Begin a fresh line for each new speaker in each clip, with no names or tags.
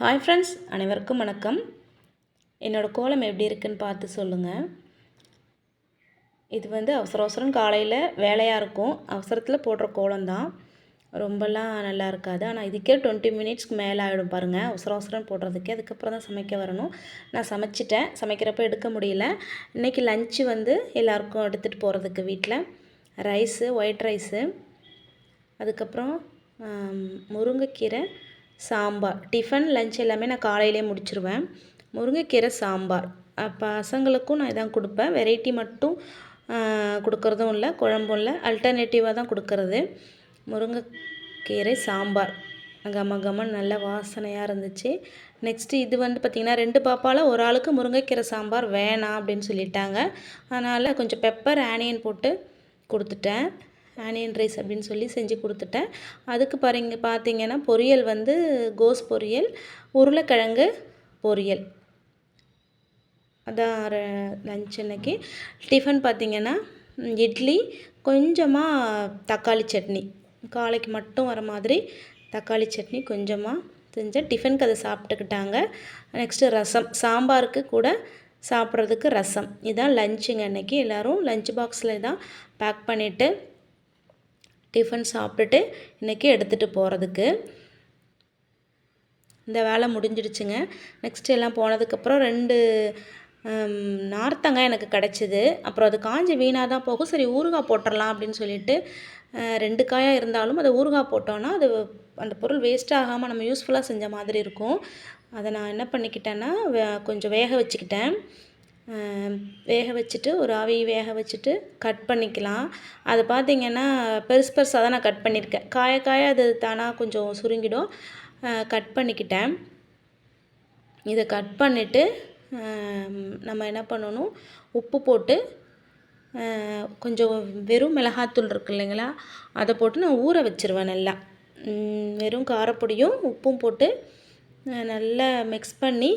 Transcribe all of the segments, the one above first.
Hi friends அனைவருக்கும் வணக்கம். என்னோடய கோலம் எப்படி இருக்குன்னு பார்த்து சொல்லுங்கள் இது வந்து அவசர அவசரம் காலையில் வேலையாக இருக்கும். அவசரத்தில் போடுற கோலம் தான். ரொம்பலாம் நல்லா இருக்காது. ஆனால் இதுக்கே டுவெண்ட்டி மினிட்ஸ்க்கு மேலே ஆகிடும் பாருங்கள் அவசர அவசரம் போடுறதுக்கே. அதுக்கப்புறம் தான் சமைக்க வரணும். நான் சமைச்சிட்டேன். சமைக்கிறப்ப எடுக்க முடியல. இன்றைக்கி லஞ்சு வந்து எல்லாருக்கும் எடுத்துகிட்டு போகிறதுக்கு வீட்டில் ரைஸு ஒயிட் ரைஸு அதுக்கப்புறம் முருங்கைக்கீரை சாம்பார். டிஃபன் லஞ்ச் எல்லாமே நான் காலையிலே முடிச்சிருவேன். முருங்கைக்கீரை சாம்பார். பசங்களுக்கும் நான் இதான் கொடுப்பேன். வெரைட்டி மட்டும் கொடுக்குறதும் இல்லை குழம்பும் இல்லை. அல்டர்னேட்டிவாக தான் கொடுக்கறது. முருங்கைக்கீரை சாம்பார். கம கம நல்ல வாசனையாக இருந்துச்சு. நெக்ஸ்ட்டு இது வந்து பார்த்திங்கன்னா ரெண்டு பாப்பாவில் ஒரு ஆளுக்கு முருங்கைக்கீரை சாம்பார் வேணாம் அப்படின்னு சொல்லிட்டாங்க. அதனால் கொஞ்சம் பெப்பர் ஆனியன் போட்டு கொடுத்துட்டேன். ஆனியன் ரைஸ் அப்படின்னு சொல்லி செஞ்சு கொடுத்துட்டேன். அதுக்கு பாருங்க பார்த்தீங்கன்னா பொரியல் வந்து கோஸ் பொரியல் உருளைக்கிழங்கு பொரியல். அதான் லஞ்ச் அன்னைக்கு. டிஃபன் பார்த்தீங்கன்னா இட்லி கொஞ்சமாக தக்காளி சட்னி. காலைக்கு மட்டும் வர மாதிரி தக்காளி சட்னி கொஞ்சமாக செஞ்சேன் டிஃபனுக்கு அதை சாப்பிட்டுக்கிட்டாங்க. நெக்ஸ்ட்டு ரசம் சாம்பாருக்கு கூட சாப்பிட்றதுக்கு ரசம். இதான் லஞ்சுங்க அன்றைக்கி எல்லோரும் லஞ்ச் பாக்ஸில் தான் பேக் பண்ணிவிட்டு டிஃபன் சாப்பிட்டுட்டு இன்றைக்கி எடுத்துகிட்டு போகிறதுக்கு இந்த வேலை முடிஞ்சிடுச்சுங்க. நெக்ஸ்ட் எல்லாம் போனதுக்கப்புறம் ரெண்டு நார்த்தங்காய் எனக்கு கிடச்சிது. அப்புறம் அது காஞ்சி வீணாக தான் போகும். சரி ஊறுகாய் போட்டுடலாம் அப்படின்னு சொல்லிட்டு ரெண்டு காயாக இருந்தாலும் அதை ஊறுகாய் போட்டோன்னா அது அந்த பொருள் வேஸ்ட் ஆகாமல் நம்ம யூஸ்ஃபுல்லாக செஞ்ச மாதிரி இருக்கும். அதை நான் என்ன பண்ணிக்கிட்டேன்னா வே- கொஞ்சம் வேக வச்சுக்கிட்டேன். வேக வச்சுட்டு ஒரு ஆவி வேக வச்சுட்டு கட் பண்ணிக்கலாம். அது பார்த்திங்கன்னா பெருசு பெருசாக தான் நான் கட் பண்ணியிருக்கேன் காய காய அது தானாக கொஞ்சம் சுருங்கிடும். கட் பண்ணிக்கிட்டேன். இதை கட் பண்ணிவிட்டு நம்ம என்ன பண்ணணும்? உப்பு போட்டு கொஞ்சம் வெறும் மிளகாத்தூள் இருக்கு இல்லைங்களா? அதை போட்டு நான் ஊற வச்சிருவேன் நல்லா. வெறும் காரப்பொடியும் உப்பும் போட்டு நல்லா மிக்ஸ் பண்ணி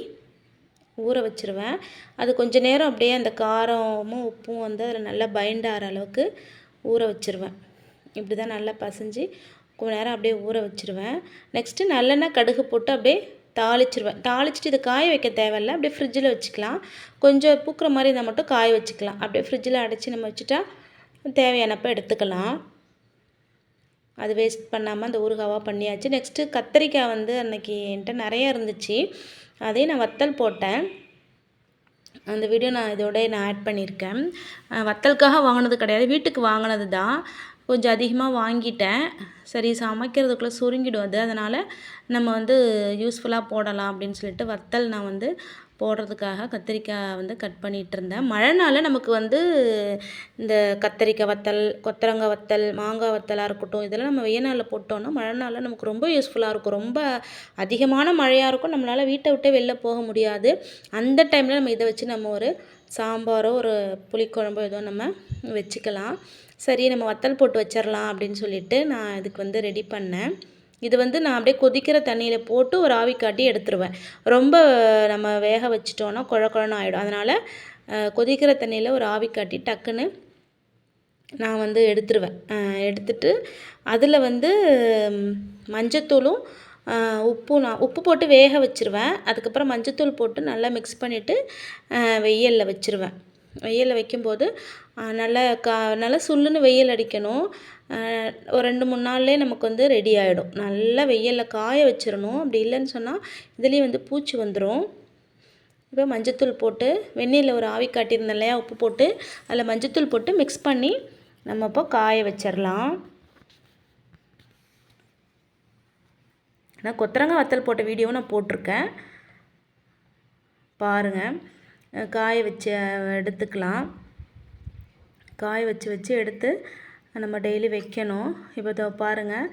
ஊற வச்சிருவேன். அது கொஞ்ச நேரம் அப்படியே அந்த காரமும் உப்பும் வந்து அதில் நல்லா பைண்ட் ஆகிற அளவுக்கு ஊற வச்சிருவேன். இப்படி தான் நல்லா பசைஞ்சு கொஞ்ச நேரம் அப்படியே ஊற வச்சிருவேன். நெக்ஸ்ட்டு நல்லெண்ணெய் கடுகு போட்டு அப்படியே தாளிச்சிருவேன். தாளிச்சிட்டு இது காய வைக்க தேவையில்ல. அப்படியே ஃப்ரிட்ஜில் வச்சுக்கலாம். கொஞ்சம் பூக்கிற மாதிரி இருந்தால் மட்டும் காய வச்சுக்கலாம். அப்படியே ஃப்ரிட்ஜில் அடைச்சி நம்ம வச்சுட்டா தேவையானப்போ எடுத்துக்கலாம். அது வேஸ்ட் பண்ணாமல் அந்த ஊறுகாவாக பண்ணியாச்சு. நெக்ஸ்ட்டு கத்திரிக்காய் வந்து அன்றைக்கி என்கிட்ட நிறையா இருந்துச்சு. அதையும் நான் வத்தல் போட்டேன். அந்த வீடியோ நான் இதோட நான் ஆட் பண்ணியிருக்கேன். வத்தலுக்காக வாங்கினது கிடையாது. வீட்டுக்கு வாங்கினது தான். கொஞ்சம் அதிகமாக வாங்கிட்டேன். சரி சமைக்கிறதுக்குள்ளே சுருங்கிடும் அது. அதனால் நம்ம வந்து யூஸ்ஃபுல்லாக போடலாம் அப்படின்னு சொல்லிட்டு வத்தல் நான் வந்து போடுறதுக்காக கத்திரிக்காய் வந்து கட் பண்ணிகிட்டு இருந்தேன் மழைனால நமக்கு வந்து இந்த கத்திரிக்காய் வத்தல் கொத்தரங்காய் வத்தல் மாங்காய் வத்தலாக இருக்கட்டும் இதெல்லாம் நம்ம வெயில் நாளில் போட்டோம்னா மழை நாளில் நமக்கு ரொம்ப யூஸ்ஃபுல்லாக இருக்கும். ரொம்ப அதிகமான மழையாக இருக்கும். நம்மளால் வீட்டை விட்டே வெளில போக முடியாது. அந்த டைமில் நம்ம இதை வச்சு நம்ம ஒரு சாம்பாரோ ஒரு புளிக்குழம்போ ஏதோ நம்ம வச்சுக்கலாம். சரி நம்ம வத்தல் போட்டு வச்சிடலாம் அப்படின்னு சொல்லிட்டு நான் இதுக்கு வந்து ரெடி பண்ணேன். இது வந்து நான் அப்படியே கொதிக்கிற தண்ணியில் போட்டு ஒரு ஆவி காட்டி எடுத்துருவேன். ரொம்ப நம்ம வேக வச்சிட்டோன்னா குழ குழன்னு ஆகிடும் அதனால் கொதிக்கிற தண்ணியில் ஒரு ஆவி காட்டி டக்குன்னு நான் வந்து எடுத்துருவேன். எடுத்துட்டு அதில் வந்து மஞ்சத்தூளும் உப்பு உப்பும் நான் உப்பு போட்டு வேக வச்சிருவேன். அதுக்கப்புறம் மஞ்சத்தூள் போட்டு நல்லா மிக்ஸ் பண்ணிவிட்டு வெயிலில் வச்சுருவேன். வெயிலில் வைக்கும்போது நல்லா கா நல்லா சுள்ளுன்னு வெயில் அடிக்கணும். ஒரு ரெண்டு மூணு நாள்லேயே நமக்கு வந்து ரெடி ஆகிடும் நல்லா வெயிலில் காய வச்சிடணும். அப்படி இல்லைன்னு சொன்னால் இதுலேயும் வந்து பூச்சி வந்துடும் இப்போ மஞ்சத்தூள் போட்டு வெந்நீரில் ஒரு ஆவி காட்டியிருந்தேன் இல்லையா உப்பு போட்டு அதில் மஞ்சத்தூள் போட்டு மிக்ஸ் பண்ணி நம்ம இப்போ காய வச்சிடலாம். நான் கொத்தரங்காய் வத்தல் போட்ட வீடியோவும் நான் போட்டிருக்கேன். பாருங்கள் காய வச்சு எடுத்துக்கலாம். காய வச்சு வச்சு எடுத்து நம்ம டெய்லி வைக்கணும். இப்போ இதோ பாருங்கள்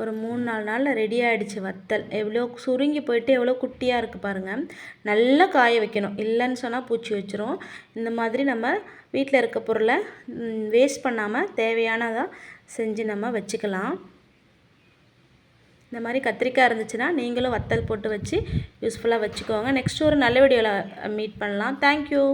ஒரு மூணு நாலு நாளில் ரெடி ஆகிடுச்சு வத்தல். எவ்வளோ சுருங்கி போயிட்டு எவ்வளோ குட்டியாக இருக்குது பாருங்கள் நல்லா காய வைக்கணும். இல்லைன்னு சொன்னால் பூச்சி வச்சிரும். இந்த மாதிரி நம்ம வீட்டில் இருக்க பொருளை வேஸ்ட் பண்ணாமல் தேவையானதாக செஞ்சு நம்ம வச்சுக்கலாம். இந்த மாதிரி கத்திரிக்காய் இருந்துச்சுன்னா நீங்களும் வத்தல் போட்டு வச்சு யூஸ்ஃபுல்லாக வச்சுக்கோங்க. நெக்ஸ்ட் ஒரு நல்ல வீடியோவில் மீட் பண்ணலாம். தேங்க்யூ